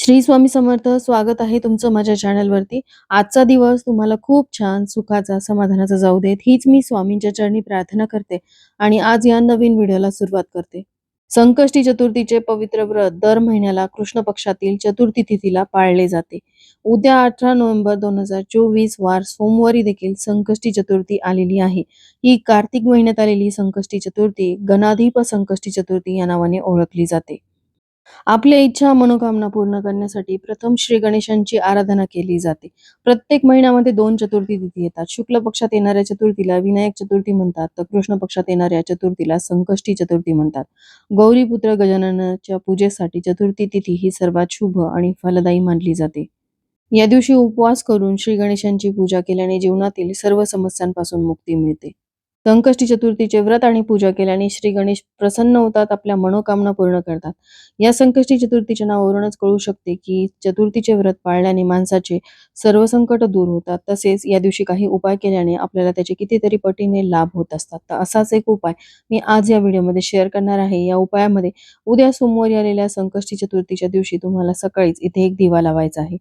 श्री स्वामी समर्थ स्वागत आहे तुमचं माझ्या चॅनलवरती आजचा दिवस तुम्हाला खूप छान सुखाचा समाधानाचा जाऊ देत. हीच मी स्वामींच्या चरणी प्रार्थना करते आणि आज या नवीन व्हिडिओला सुरुवात करते. संकष्टी चतुर्थीचे पवित्र व्रत दर महिन्याला कृष्ण पक्षातील चतुर्थी तिथीला पाळले जाते. उद्या अठरा नोव्हेंबर दोन हजार चोवीस वार सोमवारी देखील संकष्टी चतुर्थी आलेली आहे. ही कार्तिक महिन्यात आलेली संकष्टी चतुर्थी गणाधिप संकष्टी चतुर्थी या नावाने ओळखली जाते. आपल्या इच्छा मनोकामना पूर्ण करण्यासाठी प्रथम श्री गणेशांची आराधना केली जाते. प्रत्येक महिन्यामध्ये दोन चतुर्थी तिथी येतात. शुक्ल पक्षात येणाऱ्या चतुर्थीला विनायक चतुर्थी म्हणतात. तर कृष्ण पक्षात येणाऱ्या चतुर्थीला संकष्टी चतुर्थी म्हणतात. गौरीपुत्र गजाननाच्या पूजेसाठी चतुर्थी तिथी ही सर्वात शुभ आणि फलदायी मानली जाते. या दिवशी उपवास करून श्री गणेशांची पूजा केल्याने जीवनातील सर्व समस्यांपासून मुक्ती मिळते. संकष्टी चतुर्थीचे व्रत आणि पूजा केल्याने श्री गणेश प्रसन्न होतात आपल्या मनोकामना पूर्ण करतात. या संकष्टी चतुर्थीच्या नावावरूनच कळू शकते की चतुर्थीचे व्रत पाळल्याने माणसाचे सर्व संकट दूर होतात. तसेच या दिवशी काही उपाय केल्याने आपल्याला त्याचे कितीतरी पटीने लाभ होत असतात. तर असाच एक उपाय मी आज या व्हिडिओमध्ये शेअर करणार आहे. या उपायामध्ये उद्या सोमवारी आलेल्या संकष्टी चतुर्थीच्या दिवशी तुम्हाला सकाळीच इथे एक दिवा लावायचा आहे.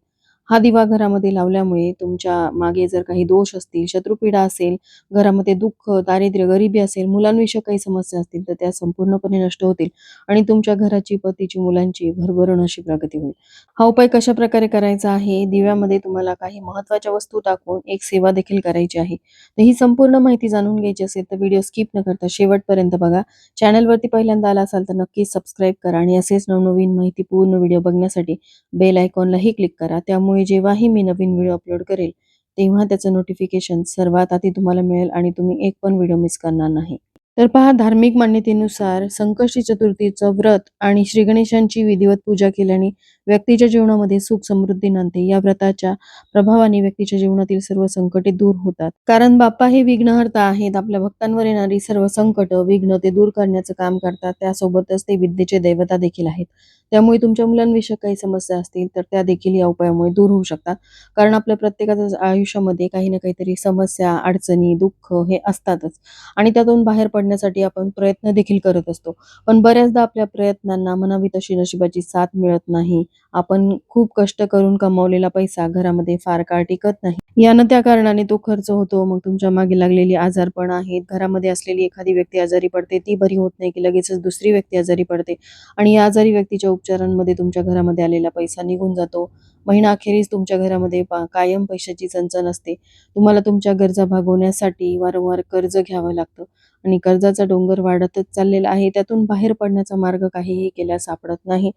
हा दिवा घरामध्ये लावल्यामुळे तुमच्या मागे जर काही दोष असतील शत्रुपीडा असेल घरामध्ये दुःख दारिद्र्य गरिबी असेल मुलांविषयी काही समस्या असतील तर त्या संपूर्णपणे नष्ट होतील आणि तुमच्या घराची पतीची मुलांची भरभरून अशी प्रगती होईल. हा उपाय कशा प्रकारे करायचा आहे? दिव्यामध्ये तुम्हाला काही महत्त्वाच्या वस्तू टाकून एक सेवा देखील करायची आहे. तर ही संपूर्ण माहिती जाणून घ्यायची असेल तर व्हिडिओ स्किप न करता शेवटपर्यंत बघा. चॅनलवरती पहिल्यांदा आला असाल तर नक्कीच सबस्क्राईब करा आणि असेच नवनवीन माहिती पूर्ण व्हिडिओ बघण्यासाठी बेल आयकॉनलाही क्लिक करा. त्यामुळे जेव्हाही मी नवीन व्हिडिओ अपलोड करेल तेव्हा त्याचं नोटिफिकेशन सर्वात आधी तुम्हाला मिळेल आणि तुम्ही एक पण व्हिडिओ मिस करणार नाही. तर पहा धार्मिक मान्यतेनुसार संकष्टी चतुर्थीचं व्रत आणि श्री गणेशांची विधिवत पूजा केल्याने व्यक्तीच्या जीवनामध्ये सुख समृद्धी नांदते. या व्रताच्या प्रभावाने व्यक्तीच्या जीवनातील सर्व संकटे दूर होतात. कारण बाप्पा हे विघ्नहर्ता आहेत. आपल्या भक्तांवर येणारी सर्व संकट विघ्न ते दूर करण्याचं काम करतात. त्यासोबतच ते विद्येचे दैवता देखील आहेत. त्यामुळे तुमच्या मुलांविषयी काही समस्या असतील तर त्या देखील या उपायामुळे दूर होऊ शकतात. कारण आपल्या प्रत्येकाच्या आयुष्यामध्ये काही ना काहीतरी समस्या अडचणी दुःख हे असतातच. आणि त्यातून बाहेर पडण्यासाठी आपण प्रयत्न देखील करत असतो. पण बऱ्याचदा आपल्या प्रयत्नांना म्हणावी तशी नशिबाची साथ मिळत नाही. आपण खूप कष्ट करून कमावलेला पैसा घरामध्ये फार काळ टिकत नाही. यानं त्या कारणाने तो खर्च होतो मग तुमच्या मागे लागलेली आजारपण आहेत. घरामध्ये असलेली एखादी व्यक्ती आजारी पडते ती बरी होत नाही की लगेचच दुसरी व्यक्ती आजारी पडते. आणि या आजारी व्यक्तीच्या उपचारांमध्ये तुमच्या घरामध्ये आलेला पैसा निघून जातो. महिना अखेरीस तुमच्या घरामध्ये कायम पैशाची चणचण असते. तुम्हाला तुमच्या गरजा भागवण्यासाठी वारंवार कर्ज घ्यावं लागतं. आणि कर्जाचा डोंगर वाढतच चाललेला आहे. त्यातून बाहेर पडण्याचा मार्ग काहीही केल्यास सापडत नाही.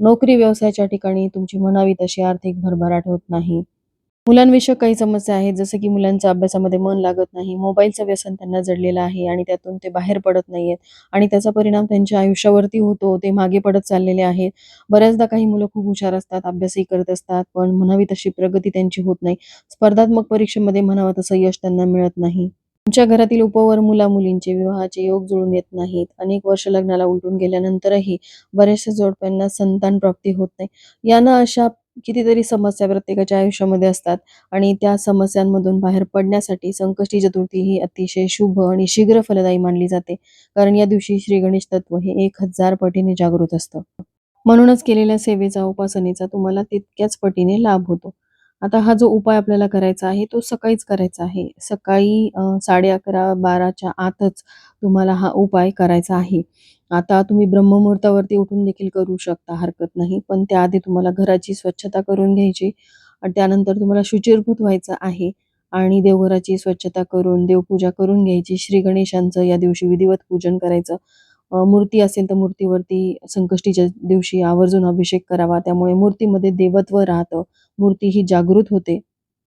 नोकरी व्यवसायाच्या ठिकाणी तुमची म्हणावी तशी आर्थिक भरभराट होत नाही. मुलांविषयक काही समस्या आहेत जसं की मुलांचा अभ्यासामध्ये मन लागत नाही मोबाईलचं व्यसन त्यांना जडलेलं आहे आणि त्यातून ते बाहेर पडत नाहीयेत आणि त्याचा परिणाम त्यांच्या आयुष्यावरती होतो ते मागे पडत चाललेले आहेत. बऱ्याचदा काही मुलं खूप हुशार असतात अभ्यासही करत असतात पण म्हणावी तशी प्रगती त्यांची होत नाही. स्पर्धात्मक परीक्षेमध्ये म्हणावं तसं यश त्यांना मिळत नाही. तुमच्या घरातील उपवर मुला मुलींचे विवाहाचे योग जुळून येत नाहीत. अनेक वर्ष लग्नाला उलटून गेल्यानंतरही बऱ्याचशा जोडप्यांना संतान प्राप्ती होत नाही. यानं अशा कितीतरी समस्या प्रत्येकाच्या आयुष्यामध्ये असतात आणि त्या समस्यांमधून बाहेर पडण्यासाठी संकष्टी चतुर्थी ही अतिशय शुभ आणि शीघ्र फलदायी मानली जाते. कारण या दिवशी श्री गणेश तत्व हे एक हजार पटीने जागृत असतं. म्हणूनच केलेल्या सेवेचा उपासनेचा तुम्हाला तितक्याच पटीने लाभ होतो. आता हा जो उपाय आपल्याला करायचा आहे तो सकाळीच करायचा आहे. सकाळी साडे अकरा बाराच्या आतच तुम्हाला हा उपाय करायचा आहे. आता तुम्ही ब्रह्ममुहूर्तावरती उठून देखील करू शकता हरकत नाही. पण त्याआधी तुम्हाला घराची स्वच्छता करून घ्यायची आणि त्यानंतर तुम्हाला शुचिर्भूत व्हायचं आहे आणि देवघराची स्वच्छता करून देवपूजा करून घ्यायची. श्री गणेशांचं या दिवशी विधिवत पूजन करायचं. मूर्ती असेल तर मूर्तीवरती संकष्टीच्या दिवशी आवर्जून अभिषेक करावा. त्यामुळे मूर्तीमध्ये देवत्व राहतं. मूर्ती ही जागृत होते.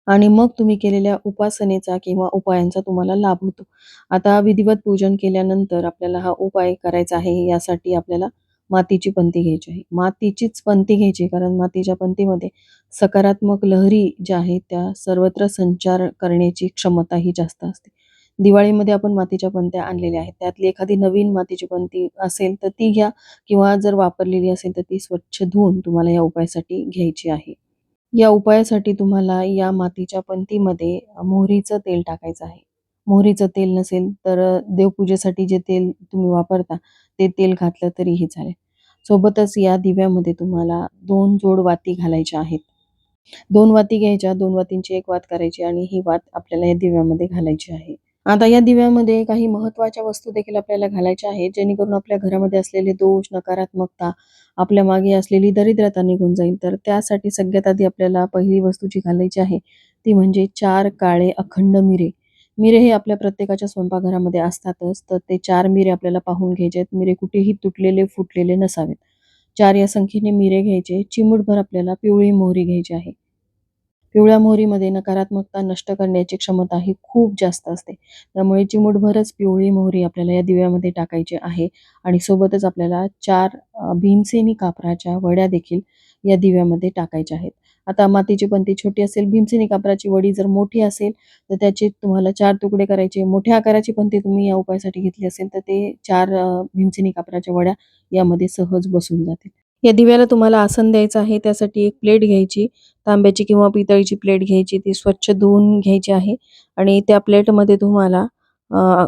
आणि मग तुम्ही केलेल्या उपासनेचा किंवा उपायांचा तुम्हाला लाभ होतो. आता विधिवत पूजन केल्यानंतर आपल्याला हा उपाय करायचा आहे. यासाठी आपल्याला मातीची पंती घ्यायची आहे. मातीचीच पंती घ्यायची कारण मातीच्या पंतीमध्ये सकारात्मक लहरी ज्या आहेत त्या सर्वत्र संचार करण्याची क्षमता ही जास्त असते. दिवाळीमध्ये आपण मातीच्या पणत्या आणलेल्या आहेत. त्यातली एखादी नवीन मातीची पणती असेल तर ती घ्या किंवा जर वापरलेली असेल तर ती स्वच्छ धुवून तुम्हाला या उपायासाठी घ्यायची आहे. या उपायासाठी तुम्हाला या मातीच्या पणतीमध्ये मोहरीचं तेल टाकायचं आहे. मोहरीचं तेल नसेल तर देवपूजेसाठी जे तेल तुम्ही वापरता ते तेल घातलं तरीही चालेल. सोबतच या दिव्यामध्ये तुम्हाला दोन जोड वाती घालायच्या आहेत. दोन वाती घ्यायच्या दोन वातींची एक वात करायची आणि ही वात आपल्याला या दिव्यामध्ये घालायची आहे. आता या दिव्यामध्ये काही महत्त्वाच्या वस्तू देखील आपल्याला घालायच्या आहेत जेणेकरून आपल्या घरामध्ये असलेले दोष नकारात्मकता आपल्या मागे असलेली दरिद्रता निघून जाईल. तर त्यासाठी सगळ्यात आधी आपल्याला पहिली वस्तू जी घालायची आहे ती म्हणजे चार काळे अखंड मिरे. मिरे हे आपल्या प्रत्येकाच्या स्वयंपाकघरामध्ये असतातच तर ते चार मिरे आपल्याला पाहून घ्यायचे आहेत मिरे कुठेही तुटलेले फुटलेले नसावेत. चार या संख्येने मिरे घ्यायचे. चिमूटभर आपल्याला पिवळी मोहरी घ्यायची आहे. पिवळ्या मोहरीमध्ये नकारात्मकता नष्ट करण्याची क्षमता ही खूप जास्त असते. त्यामुळे चिमूटभरच पिवळी मोहरी आपल्याला या दिव्यामध्ये टाकायची आहे आणि सोबतच आपल्याला चार भीमसेनी कापराच्या वड्या देखील या दिव्यामध्ये टाकायच्या आहेत. आता मातीची पंती छोटी असेल भीमसेनी कापराची वडी जर मोठी असेल तर त्याचे तुम्हाला चार तुकडे करायचे. मोठ्या आकाराची पंती तुम्ही या उपायासाठी घेतली असेल तर ते चार भीमसेनी कापराच्या वड्या यामध्ये सहज बसून जातील. या दिव्याला तुम्हाला आसन द्यायचं आहे त्यासाठी एक प्लेट घ्यायची तांब्याची किंवा पितळीची प्लेट घ्यायची ती स्वच्छ धुवून घ्यायची आहे. आणि त्या प्लेटमध्ये तुम्हाला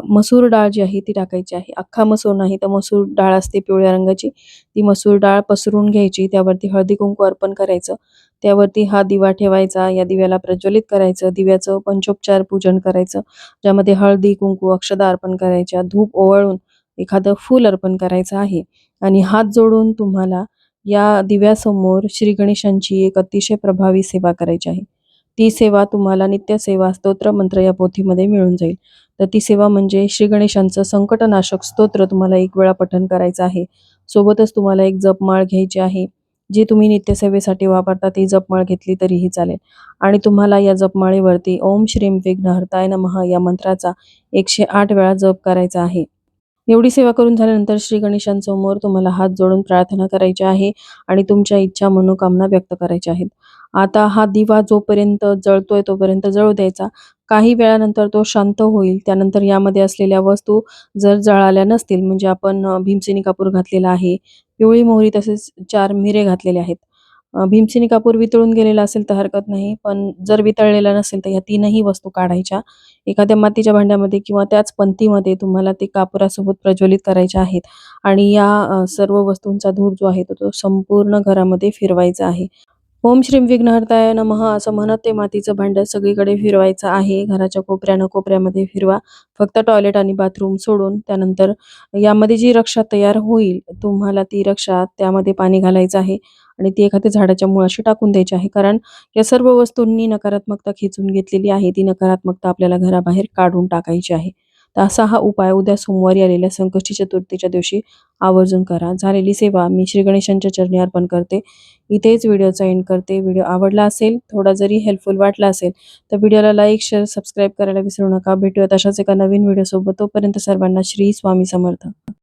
मसूर डाळ जी आहे ती टाकायची आहे. अख्खा मसूर नाही तर मसूर डाळ असते पिवळ्या रंगाची. ती मसूर डाळ पसरून घ्यायची त्यावरती हळदी कुंकू अर्पण करायचं. त्यावरती हा दिवा ठेवायचा या दिव्याला प्रज्वलित करायचं. दिव्याचं पंचोपचार पूजन करायचं ज्यामध्ये हळदी कुंकू अक्षदा अर्पण करायच्या धूप ओवाळून एखादं फूल अर्पण करायचं आहे. आणि हात जोडून तुम्हाला या दिव्यासमोर श्री गणेशांची एक अतिशय प्रभावी सेवा करायची आहे. ती सेवा तुम्हाला नित्य सेवा स्तोत्र मंत्र या पोथीमध्ये मिळून जाईल. तर ती सेवा म्हणजे श्री गणेशांचं संकटनाशक स्तोत्र तुम्हाला एक वेळा पठण करायचं आहे. सोबतच तुम्हाला एक जपमाळ घ्यायची आहे. जी तुम्ही नित्यसेवेसाठी वापरता ती जपमाळ घेतली तरीही चालेल. आणि तुम्हाला या जपमाळेवरती ओम श्रीम विघ्नहर्ताय नमः या मंत्राचा एकशे आठ वेळा जप करायचा आहे. एवढी सेवा करून झाल्यानंतर श्री गणेशांसमोर तुम्हाला हात जोडून प्रार्थना करायची आहे आणि तुमच्या इच्छा मनोकामना व्यक्त करायच्या आहेत. आता हा दिवा जोपर्यंत जळतोय तोपर्यंत जळू द्यायचा. काही वेळानंतर तो शांत होईल. त्यानंतर यामध्ये असलेल्या वस्तू जर जळाल्या नसतील म्हणजे आपण भीमसेनी कापूर घातलेला आहे पिवळी मोहरी तसेच चार मिरे घातलेले आहेत भीमसेनी कापूर वितळून गेलेला असेल तर हरकत नाही पण जर वितळलेला नसेल तर ह्या तीनही वस्तू काढायच्या. एखाद्या मातीच्या भांड्यामध्ये किंवा त्याच पंथीमध्ये तुम्हाला ते कापुरासोबत प्रज्वलित करायच्या आहेत. आणि या सर्व वस्तूंचा धूर जो आहे तो तो संपूर्ण घरामध्ये फिरवायचा आहे. ओम श्रीम विघ्नहर्ताय नमः. असं म्हणत ते मातीचं भांडं सगळीकडे फिरवायचं आहे. घराच्या कोपऱ्यानं कोपऱ्यामध्ये फिरवा. फक्त टॉयलेट आणि बाथरूम सोडून त्यानंतर यामध्ये जी रक्षा तयार होईल तुम्हाला ती रक्षा त्यामध्ये पाणी घालायचं आहे आणि ती एखाद्या झाडाच्या मुळाशी टाकून द्यायची आहे. कारण या सर्व वस्तूंनी नकारात्मकता खेचून घेतलेली आहे. ती नकारात्मकता आपल्याला घराबाहेर काढून टाकायची आहे. तर असा हा उपाय उद्या सोमवारी आलेल्या संकष्टी चतुर्थीच्या दिवशी आवर्जून करा. झालेली सेवा मी श्री गणेशांच्या चरणी अर्पण करते. इथेच व्हिडिओचा एंड करते. व्हिडिओ आवडला असेल थोडा जरी हेल्पफुल वाटला असेल तर व्हिडिओला लाईक शेअर सबस्क्राईब करायला विसरू नका. भेटूयात अशाच एका नवीन व्हिडिओसोबत. तोपर्यंत सर्वांना श्री स्वामी समर्थ.